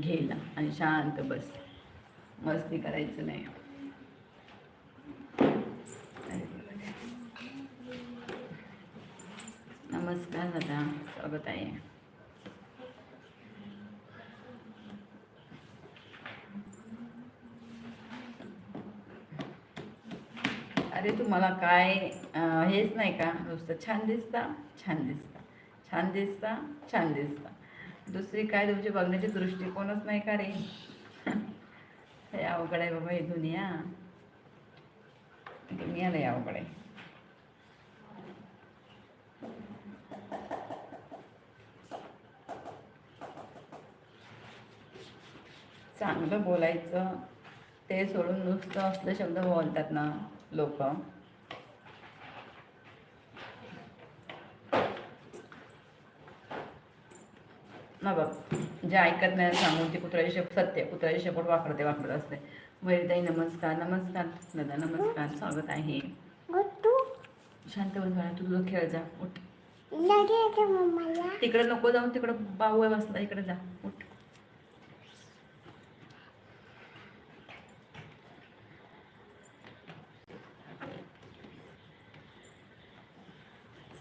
घेला आणि शांत बस. मस्ती करायचं नाही. नमस्कार दादा. स्वागत आहे. अरे तुम्हाला काय हेच नाही का? नुसतं छान दिसता छान दिसता. छान दिसता छान दिसता. दुसरी काय तुमची बघण्याची दृष्टिकोनच नाही का रे? हे अवघड आहे बाबा ही दुनिया. दुनिया लय अवघड आहे. चांगलं बोलायचं ते सोडून नुसतं असलं शब्द बोलतात ना लोक. ना बघ जे ऐकत नाही सांगून ते कुत्र्याची शेप सत्य कुत्र्याची शेपट वाकडते वाकडत असते. वैताई नमस्कार नमस्कार. दादा नमस्कार. स्वागत आहे. शांत बाळा तू तुझं खेळ जा. उठ. तिकडे नको जाऊन तिकडं बाहू आहे बसला. इकडे जा. उठ.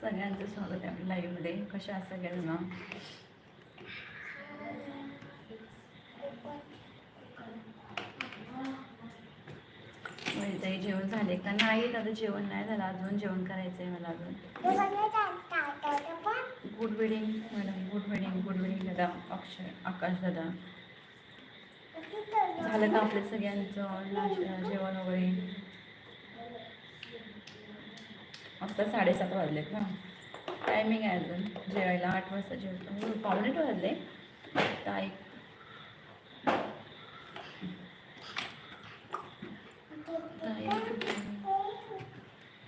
सगळ्यांचं स्वागत आहे आपल्या लाईव्हमध्ये कशा सगळ्यांना वैताई जेवण झाले का? नाही दादा जेवण नाही झालं. अजून जेवण करायचं आहे मला अजून. Good wedding madam good wedding good wedding दादा. अक्षय आकाश दादा. झालं का आपल्या सगळ्यांचं जेवण वगैरे? आता साडेसात वाजलेत ना. टायमिंग आहे अजून. जेवायला आठ वाजता जेवतो. पावणे वाजले. काय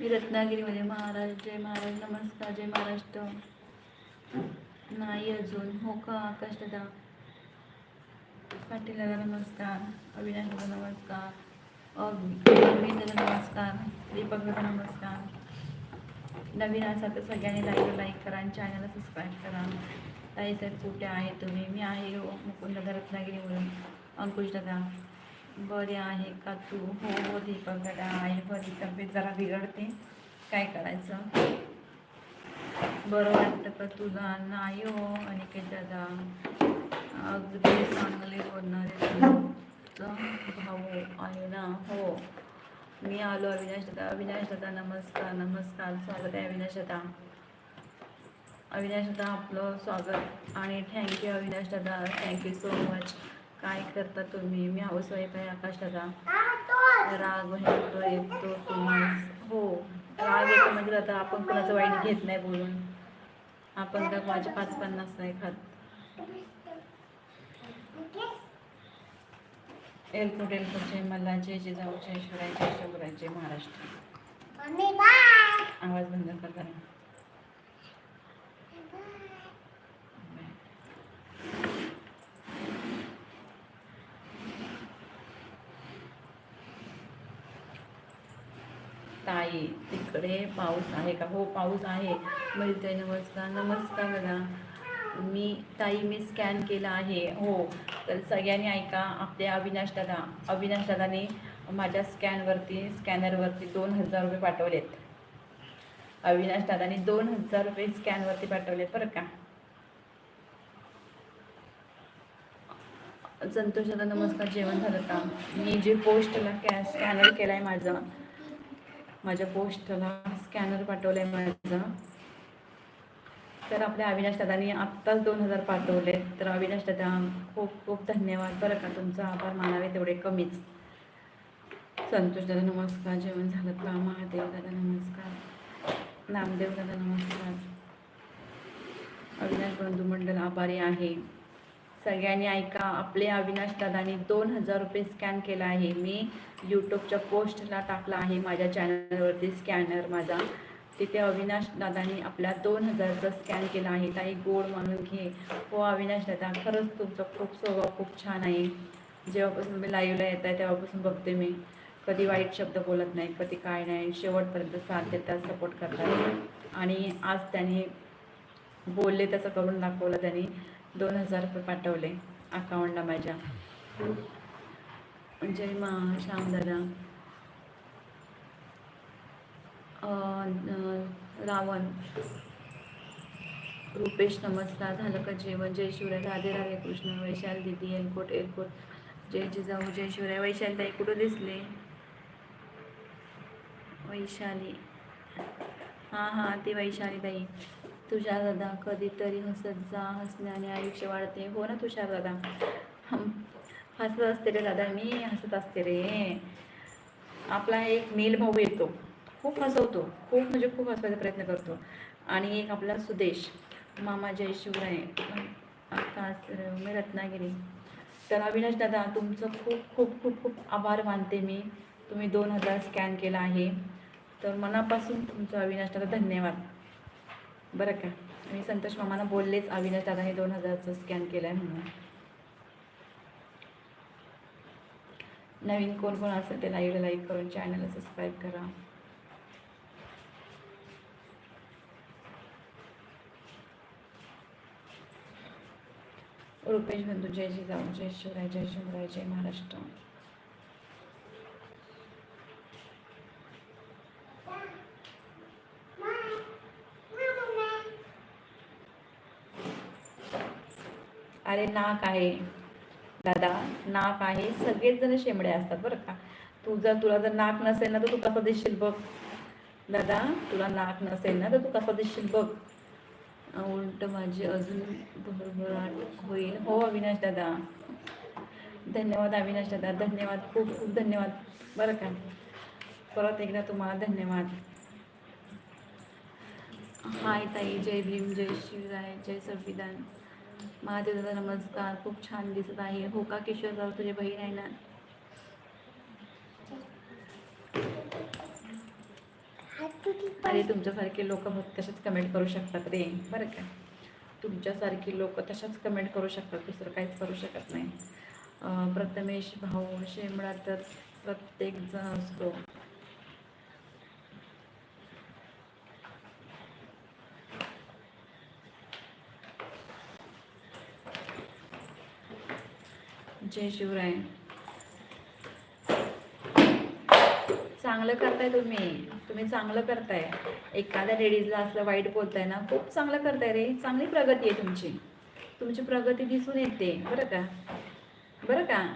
मी रत्नागिरीमध्ये. महाराज जय महाराज नमस्कार जय महाराष्ट्र नाही अजून. हो का? आकाश दादा पाटील दादा नमस्कार. अविनाश दादा नमस्कार. अरविंद दादा नमस्कार. दीपक दादा नमस्कार. नवीन असा तर सगळ्यांनी लाईव्ह लाईक करा आणि चॅनलला सबस्क्राईब करा. ताई साहेब कुठे आहे तुम्ही? मी आहे हो मुकुंद दादा रत्नागिरीवरून. अंकुश दादा बरे आहे का तू? हो हो दीपक दादा आहे. बरी तब्येत जरा बिघडते. काय करायचं? बरं वाटतं का तुला? नाही हो अनिकेत दादा. अगदी चांगले बोलणारे भाऊ आहे ना? हो. मी आलो अविनाश दादा. अविनाश दादा नमस्कार नमस्कार. स्वागत आहे अविनाश दादा. अविनाश दादा आपलं स्वागत आणि थँक्यू अविनाश दादा. थँक्यू सो मच काय करता तुम्ही? मी हाऊसवाईफ आहे आकाश दादा राग येतो येतो हो राग येतो म्हणजे दादा आपण कोणाचं वाईट घेत नाही बोलून. आपण का माझे पाच पन्नास नाही खात. एलकोट एलकोटचे मला जय जिजाऊचे शिवरायचे शिवरायचे महाराष्ट्र. आवाज बंद कर नाही तिकडे पाऊस आहे का? हो पाऊस आहे. मिळते नमस्कार नमस्कार बघा मी ताई मी स्कॅन केला आहे. हो तर सगळ्यांनी ऐका आपल्या अविनाश दादा. अविनाश दादाने माझ्या स्कॅनवरती स्कॅनरवरती दोन हजार रुपये पाठवलेत. अविनाश दादाने दोन हजार रुपये स्कॅनवरती पाठवलेत बरं का. संतोष दादा नमस्कार. जेवण झालं का? मी जे पोस्टला कॅ स्कॅनर केलं आहे माझं माझ्या पोस्टला स्कॅनर पाठवलं आहे माझा. तर आपल्या अविनाश दादानी आत्ताच दोन हजार पाठवले तर अविनाश दादा खूप खूप धन्यवाद. बरं का तुमचा आभार मानावे तेवढे कमीच. संतोष दादा नमस्कार. जेवण झालं का? महादेव दादा नमस्कार. नामदेव दादा नमस्कार. अविनाश बंधू मंडळ आभारी आहे. सगळ्यांनी ऐका आपले अविनाश दादानी दोन हजार रुपये स्कॅन केला आहे. मी यूट्यूबच्या पोस्टला टाकला आहे माझ्या चॅनलवरती स्कॅनर माझा. तिथे अविनाश दादानी आपल्या दोन हजारचा स्कॅन केला आहे. ताई गोड म्हणून घे. हो अविनाश दादा खरंच तुमचा खूप स्वभाव खूप छान आहे. जेव्हापासून मी लाईव्हला येत आहे तेव्हापासून बघते मी. कधी वाईट शब्द बोलत नाही कधी काय नाही. शेवटपर्यंत साथ देतात सपोर्ट करतात. आणि आज त्यांनी बोलले तसं करून दाखवलं त्यांनी. दोन हजार रुपये पाठवले अकाउंटला माझ्या. जय मा श्यामदादा दादा. रावण. रुपेश नमस्कार झालं का जेवण? जय शिवराय राधे राधे कृष्ण वैशाल दिदी एलकोट एलकोट जय जिजाऊ जय शिवराय. वैशाली ताई कुठं दिसले? वैशाली. हां हां ती वैशाली ताई. तुषार दादा कधीतरी हसत जा हसण्याने आयुष्य वाढते. हो ना तुषार दादा? हसत असते रे दादा मी हसत असते रे. आपला एक नील भाऊ येतो. खूप हसवतो. खूप म्हणजे खूप हसवायचा प्रयत्न करतो. आणि एक आपला सुदेश मामा जय शिवराय. आकाश मी रत्नागिरी. तर अविनाश दादा तुमचं खूप खूप खूप खूप आभार मानते मी. तुम्ही दोन हजार स्कॅन केला आहे. तर मनापासून तुमचं अविनाश दादा धन्यवाद. बरं का. मी संतोष मामाला बोललेच अविनाश दादा हे दोन हजारचं स्कॅन केलं आहे म्हणून. नवीन कोण कोण असेल ते लाईव्ह लाईक करून चॅनलला सबस्क्राईब करा. रुपेश बंधू जय जिजाऊ जय शिवराय जय शिवराय जय महाराष्ट्र. अरे नाक आहे. दादा नाक आहे. सगळेच जण शेंबडे असतात बरं का. तू जर तुला जर नाक नसेल ना तर तू कसा दिसशील बघ. दादा तुला नाक नसेल ना तर तू कसा दिसशील बघ. उलट माझी अजून भरभराट होईल. हो अविनाश दादा. धन्यवाद अविनाश दादा. धन्यवाद खूप खूप धन्यवाद. बरं का. परत एकदा तुम्हाला धन्यवाद. हाय ताई जय भीम जय शिवराय जय संविधान. महादेव दादा नमस्कार. खूप छान दिसत आहे. हो का किशोरराव तुझी बहीण आहे ना? अरे तुमच्यासारखे लोक फक्त तसेच कमेंट करू शकतात रे. बरं का? तुमच्यासारखी लोक तशाच कमेंट करू शकतात. दुसरं काहीच करू शकत नाही. प्रथमेश भाऊ शेमडा तर प्रत्येक जण असतो. जय शिवराय. चांगलं करताय तुम्ही. तुम्ही चांगलं करताय. एखाद्या लेडीजला असलं वाईट बोलताय ना खूप चांगलं करताय रे. चांगली प्रगती आहे तुमची. तुमची प्रगती दिसून येते. बरं का? बरं का?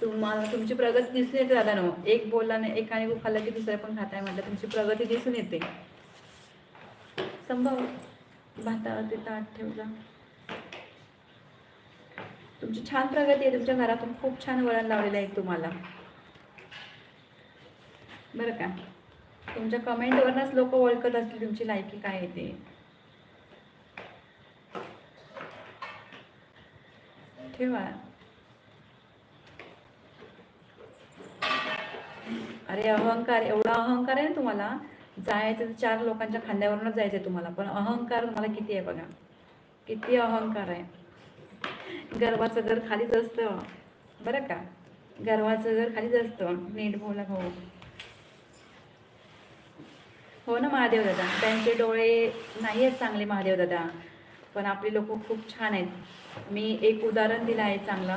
तुम्हाला तुमची प्रगती दिसून येते दादा नो एक बोलला नाही एकाने खाल्लं की दुसऱ्या पण खाताय म्हटलं. तुमची प्रगती दिसून येते. संभव. भातावरती ताट ठेवला. तुमची छान प्रगती आहे तुमच्या घरातून खूप छान वळण लावलेलं आहे तुम्हाला. बरं का? तुमच्या कमेंटवरनच लोक ओळखत असतील तुमची लायकी काय आहे ते. ठेवा. अरे अहंकार एवढा अहंकार आहे ना तुम्हाला? जायचं तर चार लोकांच्या खांद्यावरूनच जायचं आहे तुम्हाला पण अहंकार तुम्हाला किती आहे बघा? किती अहंकार आहे. गर्वाचं घर खालीच असतं. बरं का? गर्वाचं घर खालीच असतं. नीट बोला भाऊ. हो ना महादेव दादा? त्यांचे डोळे नाही आहेत चांगले महादेव दादा. पण आपले लोक खूप छान आहेत. मी एक उदाहरण दिलं आहे चांगलं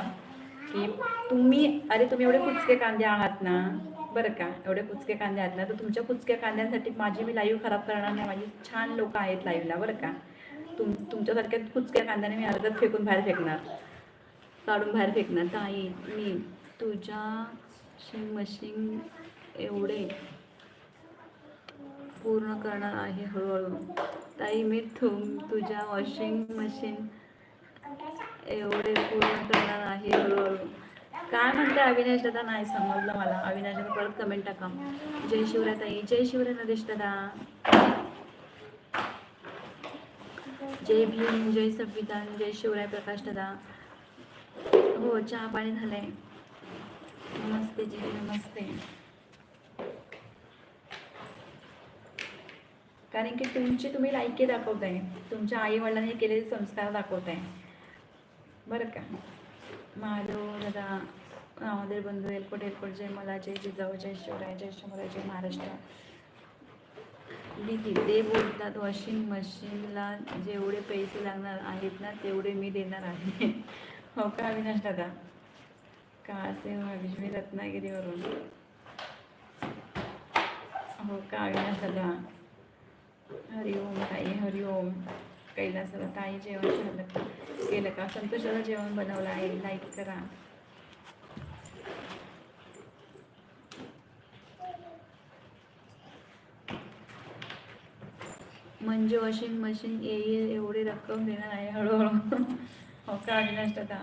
की तुम्ही अरे तुम्ही एवढे कुचके कांदे आहात ना? बरं का? एवढे कुचके कांदे आहात ना? तर तुमच्या कुचक्या कांद्यांसाठी माझी मी लाईव्ह खराब करणार नाही. माझी छान लोक आहेत लाईव्हला बरं का? तुम तुमच्यासारख्या कुचक्या कांद्याने मी अर्ध्यात फेकून बाहेर फेकणार. काढून बाहेर फेकणार. ताई मी तुझ्या शिंग मशिंग एवढे पूर्ण करणार आहे हळूहळू. ताई मी तुम तुझ्या वॉशिंग मशीन एवढे पूर्ण करणार आहे हळूहळू. काय म्हणते अविनाश दादा? नाही समजलं मला. अविनाश दादा परत कमेंट टाका. जय शिवराय ताई. जय शिवराय नरेश दादा. जय भीम जय संविधान जय शिवराय प्रकाश दादा. हो चहा पाणी झालंय. नमस्ते जी नमस्ते. कारण की तुमची तुम्ही लायकी दाखवताय. तुमच्या आई वडिलांनी केलेले संस्कार दाखवताय. बरं का? महादेव दादा रामदेव बंधू एलकोट एलकोट जय मला जय जिजाऊ जय शिवराय जय शंभराय जय महाराष्ट्र. मी ते बोलतात वॉशिंग मशीनला जेवढे पैसे लागणार आहेत ना तेवढे मी देणार आहे. हो का अविनाश दादा? का असे मी रत्नागिरीवरून? हो का अविनाश दादा? हरिओम ताई हरिओम कैलासाला ताई जेवण झालं. केलं का? संतोषाला जेवण बनवलं आहे. लाईक करा. म्हणजे वॉशिंग मशीन येईल एवढी रक्कम देणार आहे हळूहळू. हो का अविनाश दादा?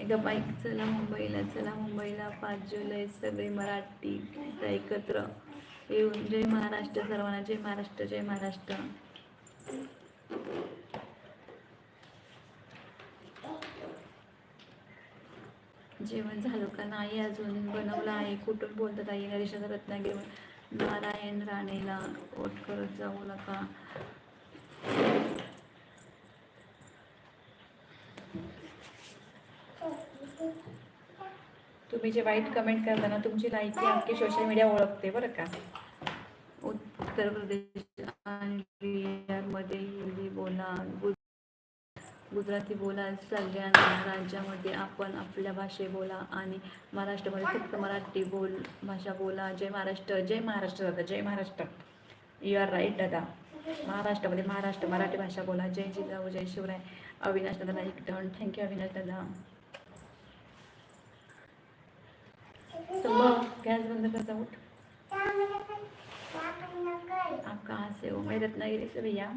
एका बाईक चला मुंबईला चला मुंबईला. पाच जुलै सगळे मराठी एकत्र येऊन. जय महाराष्ट्र सर्वांना जय महाराष्ट्र जय महाराष्ट्र. जेवण झालं का? नाही अजून. बनवलं आहे. कुठून बोलतात आई? नरेशाचा रत्नागिरी. नारायण राणेला वोट करत जाऊ नका. तुम्ही जे वाईट कमेंट करताना तुमची लाईक अख्खी सोशल मीडिया ओळखते बरं का? उत्तर प्रदेश आणि बिहारमध्ये हिंदी बोला गुजराती बोला सगळ्या राज्यामध्ये आपण आपल्या भाषे बोला आणि महाराष्ट्रामध्ये फक्त मराठी बोल भाषा बोला. जय महाराष्ट्र जय महाराष्ट्र दादा जय महाराष्ट्र. यू आर राईट दादा. महाराष्ट्रामध्ये महाराष्ट्र मराठी भाषा बोला. जय जिजाऊ जय शिवराय. अविनाश दादा एक टर्न थँक्यू अविनाश दादा. गॅस बंद करता उठ आप कहाँ से हो मैं रत्नागिरी से भैया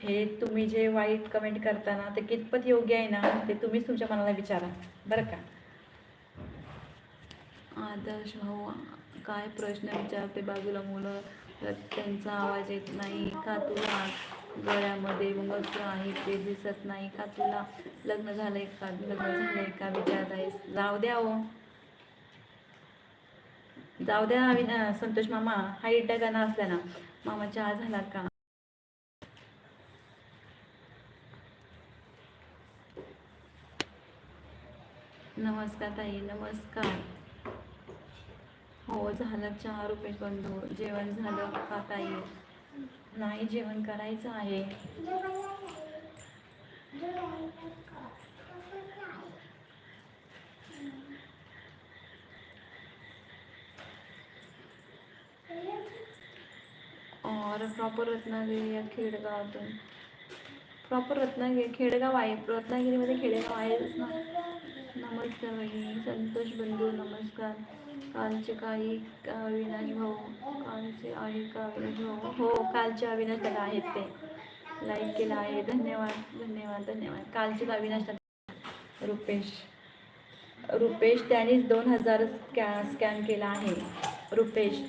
हे तुम्ही जे वाईट कमेंट करता ना ते कितपत योग्य आहे ना ते तुम्हीच तुमच्या मनाला विचारा. बरं का? आदर्श भाऊ काय प्रश्न विचारते बाजूला मुलं? तर त्यांचा आवाज येत नाही का तुला गळ्यामध्ये मंगळसूत्र आहे ते दिसत नाही? का तुला लग्न झालंय का? लग्न झालंय का? विचारत आहेस. जाऊ द्या हो. जाऊ द्या संतोष मामा. हाईट गाणं असल्या ना मामा चहा झाला का? नमस्कार ताई नमस्कार. हो झालं चहा रुपये बंधू. जेवण झालं का ताई? नाही जेवण करायचं आहे. और प्रॉपर रत्नागिरी या खेडगावातून प्रॉपर रत्नागिरी खेडेगाव आहे. रत्नागिरीमध्ये खेडेगाव आहेच ना. नमस्कार बहिणी संतोष बंधू नमस्कार. कालचे काही अविनाश भाऊ कालचे आहे का अविनाश भाऊ? हो कालचे अविनाश दादा आहेत ते. लाईक केलं आहे. धन्यवाद धन्यवाद धन्यवाद. कालचे अविनाश दादा. रुपेश. रुपेश त्यांनीच दोन हजार स्कॅ स्कॅन केला आहे. रुपेश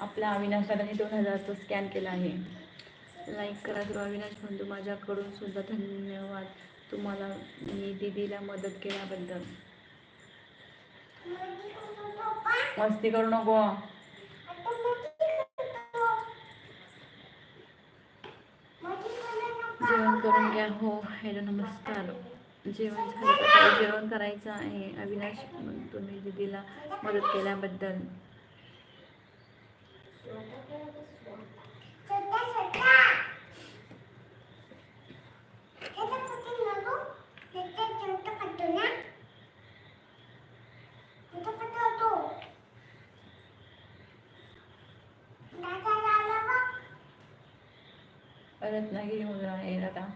आपला अविनाश दादाने दोन हजारचं स्कॅन केलं आहे. लाईक करा तर अविनाश बंधू माझ्याकडून सुद्धा धन्यवाद. तुम्हाला मी दीदीला मदत केल्याबद्दल. मस्ती करू नको. जेवण करून घ्या. हो हॅलो नमस्कार. जेवण झालं जेवण करायचं आहे. अविनाश तुम्ही दीदीला मदत केल्याबद्दल. रत्नागिरीमधून आहे दादा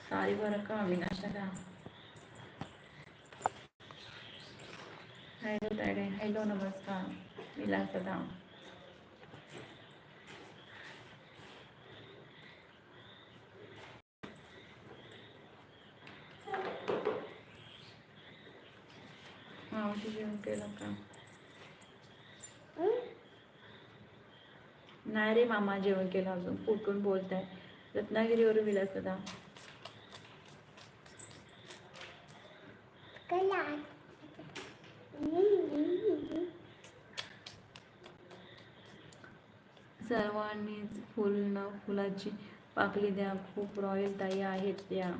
सारी बरं का अविनाश दादा हॅलो तायडे हॅलो नमस्कार। विलास दादा मावशी जेवण केलं का नाही रे मामा जेवण केलं अजून. कुठून बोलताय. रत्नागिरीवरून विलास दादा सर्वांनीच फुल न फुलाची पाकली द्या. खूप रॉयल ताई आहेत त्या.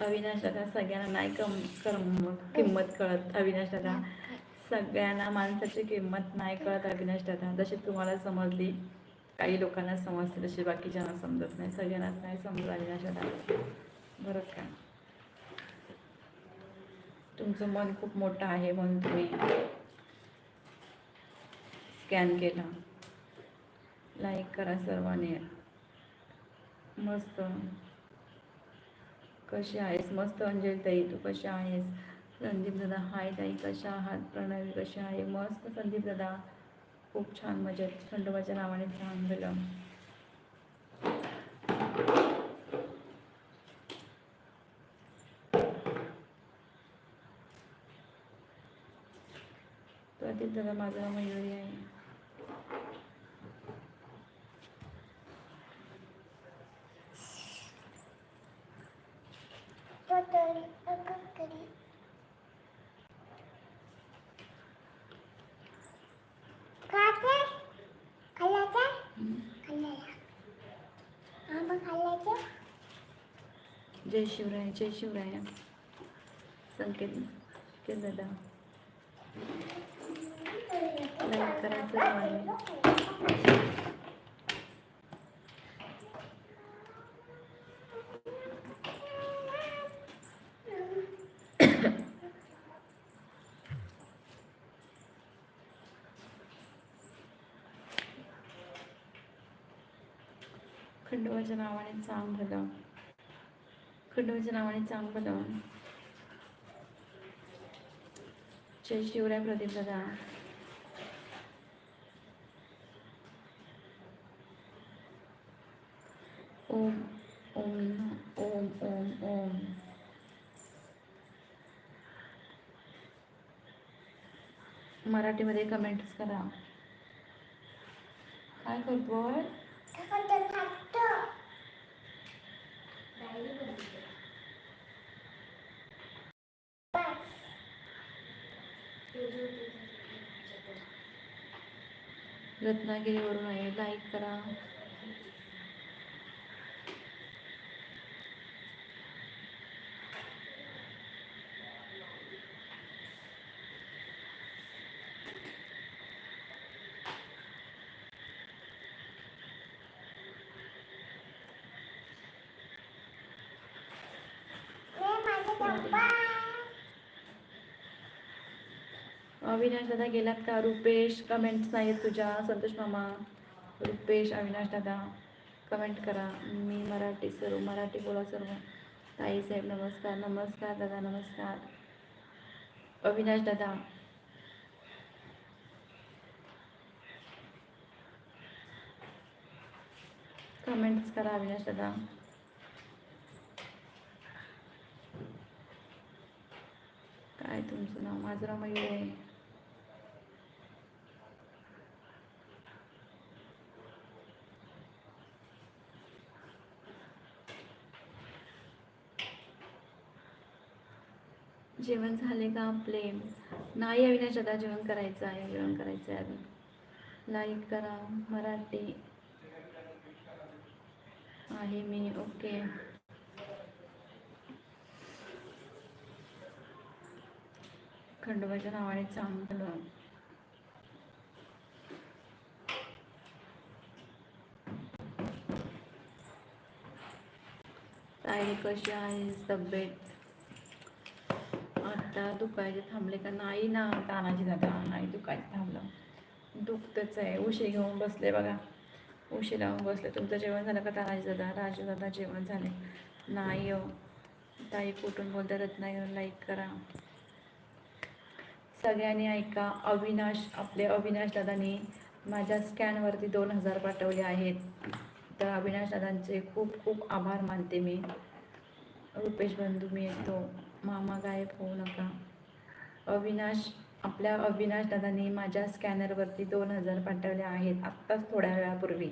अविनाश दादा सगळ्यांना नाही कम करम किंमत कळत. अविनाश दादा सगळ्यांना माणसाची किंमत नाही कळत अविनाश दादा. जशी तुम्हाला समजली काही लोकांना समजते तशी बाकीच्यांना समजत नाही. सगळ्यांनाच नाही समजत अविनाश दादा. बरं का? तुमचं मन खूप मोठं आहे म्हणून तुम्ही स्कॅन केला. लाईक करा सर्वांनी. मस्त. कशी आहेस? मस्त अंजली ताई तू कशी आहेस? संदीप दादा हाय ताई कशा आहात? प्रणवी कशी आहे? मस्त संदीप दादा खूप छान मजेत. खंडोबाच्या नावाने छान झालं. प्रदीप दादा माझं मयुरी आहे. जय शिवराय जय शिवराय. संकेत के दादा. लाईक करायचं खंडोबाच्या नावाने चांग भलं खंडोबाच्या नावाने चांग भलं जय शिवराय प्रदीप दादा ओम ओम न- ओम ओम ओम मराठीमध्ये कमेंट्स करा काय करतोय रत्नागिरीवरून आहे. लाईक करा. अविनाश दादा गेलात का? रुपेश कमेंट्स आहेत तुझ्या. संतोष मामा रुपेश अविनाश दादा कमेंट करा. मी मराठी सर्व मराठी बोला सर्व. ताई साहेब नमस्कार नमस्कार दादा नमस्कार. अविनाश दादा. कमेंट्स करा अविनाश दादा. काय तुमचं नाव? माझं नाव मयूर आहे. जेवण झाले का आपले? नाही अविनाश दादा जेवण करायचं आहे जेवण करायचं आहे अजून. लाईक करा मराठी. आहे मी ओके. खंडोबाच्या नावाने चांगलं. ताई कशी आहे तब्येत? आता दुखायचे थांबले का नाही ना तानाजी दादा नाही दुखायचं थांबलं. दुखतच आहे. उशी घेऊन बसले बघा. उशी लावून बसले. तुमचं जेवण झालं का तानाजी दादा? राजू दादा जेवण झाले. नाही हो. ताई कुठून बोलता रत्नागिरी लाईक करा. सगळ्यांनी ऐका अविनाश आपले अविनाश दादांनी माझ्या स्कॅनवरती दोन हजार पाठवले आहेत. तर अविनाश दादांचे खूप खूप आभार मानते मी. रुपेश बंधू मी येतो. मामा गायब होऊ नका. अविनाश आपल्या अविनाश दादांनी माझ्या स्कॅनरवरती दोन हजार पाठवले आहेत. आत्ताच थोड्या वेळापूर्वी.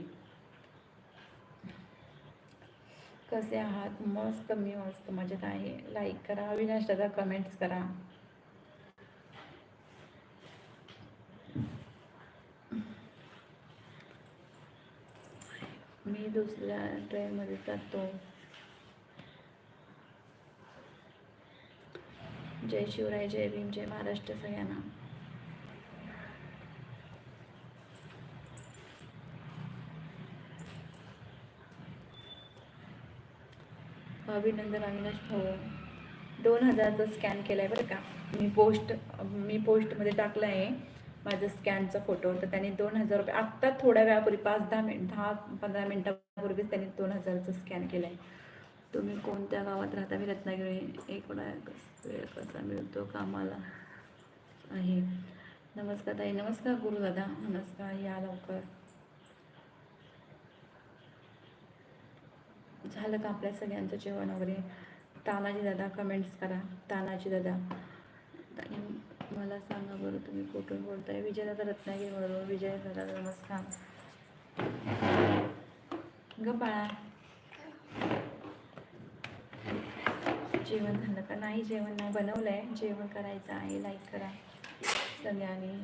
कसे आहात? मस्त मी मस्त मजेत आहे. लाईक करा. अविनाश दादा कमेंट्स करा. मी दुसऱ्या ट्रेनमध्ये जातो. जय शिवराय जय भीम जय महाराष्ट्र सगळ्यांना. अभिनंदन अविनाश भाऊ. दोन हजारचा स्कॅन केला आहे बरं का. मी पोस्ट मी पोस्टमध्ये टाकलं आहे माझं स्कॅनचा फोटो तर त्यांनी दोन हजार रुपये आत्ता थोड्या वेळापूर्वी पाच दहा मिनिट दहा पंधरा मिनटापूर्वीच त्यांनी दोन हजारचं स्कॅन केलं आहे तुम्ही कोणत्या गावात राहता? मी रत्नागिरी एक वेळ कसा मिळतो कामाला आहे. नमस्कार ताई. नमस्कार गुरुदादा. नमस्कार. या लवकर. झालं का आपल्या सगळ्यांचं जेवण वगैरे? तानाजी दादा कमेंट्स करा. तानाजी दादा. ताई, मला सांगा बरं तुम्ही कुठून बोलताय? विजय दादा रत्नागिरीवरून. विजय दादा नमस्कार. गपाळा बाळा जेवण झालं का? नाही जेवण नाही बनवलं आहे जेवण करायचं आहे. लाईक करा. सगळ्यांनी.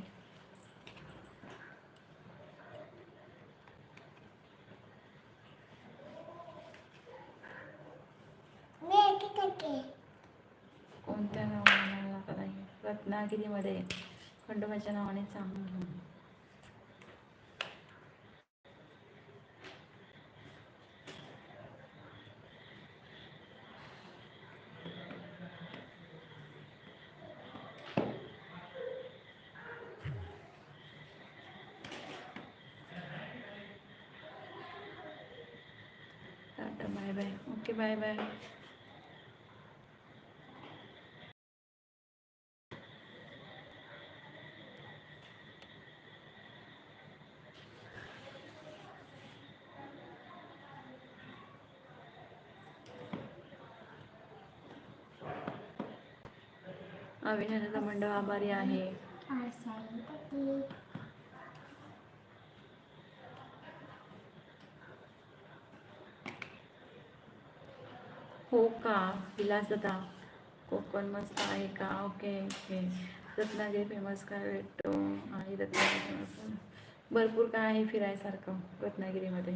कोणत्या नावाने रत्नागिरीमध्ये. खंडोबाच्या नावाने सांग. Tata bye bye okay bye bye अविनाशाचा मंडळ आभारी आहे हो का? विलासदा कोकण मस्त आहे का? Okay okay. रत्नागिरी फेमस काय भेटतो आणि रत्नागिरी भरपूर काय आहे फिरायसारखं रत्नागिरीमध्ये.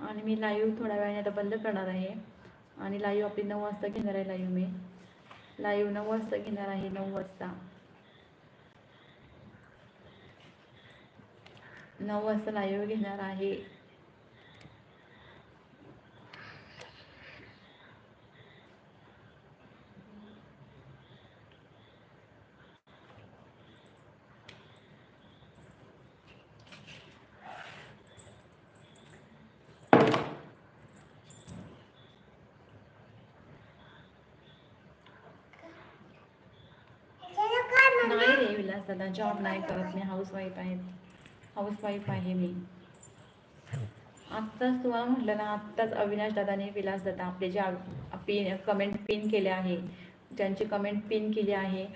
आणि मी लाईव्ह थोड्या वेळाने आता बंद करणार आहे. आणि लाईव्ह आपली नऊ वाजता घेणार आहे लाईव्ह मी. लाईव्ह नऊ वाजता घेणार आहे नऊ वाजता. नऊ वाजता लाईव्ह घेणार आहे नाही सध्या जॉब नाही करत मी हाऊसवाईफ आहेत आहे आहे मी. आत्ताच तुम्हाला म्हटलं ना आत्ताच अविनाश दादाने विलास दादा आपले जे पिन कमेंट पिन केले आहे ज्यांची कमेंट पिन केली आहे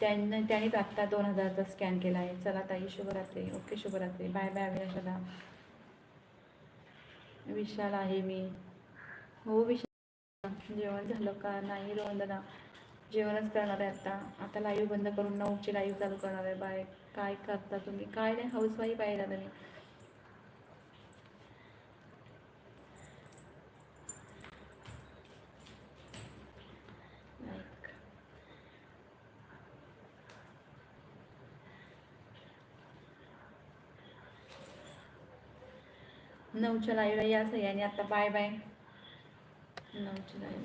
त्यांना त्यांनीच आत्ता दोन हजारचा स्कॅन केला आहे. चला ताई शुभरात्री. ओके शुभरात्री. बाय बाय अविनाश दादा. विशाल आहे मी. हो विशाल. जेवण झालं का? नाही रोहन दादा. जेवणच करणार आहे आता. आता लाईव्ह बंद करून नऊची लाईव्ह चालू करणार आहे. बाय. काय करता तुम्ही? काय नाही हाऊस वाईफ आहे दादा मी. नऊच्या लाईव्हला या सगळ्यांनी. आता बाय बाय. नऊच्या लाईव्ह.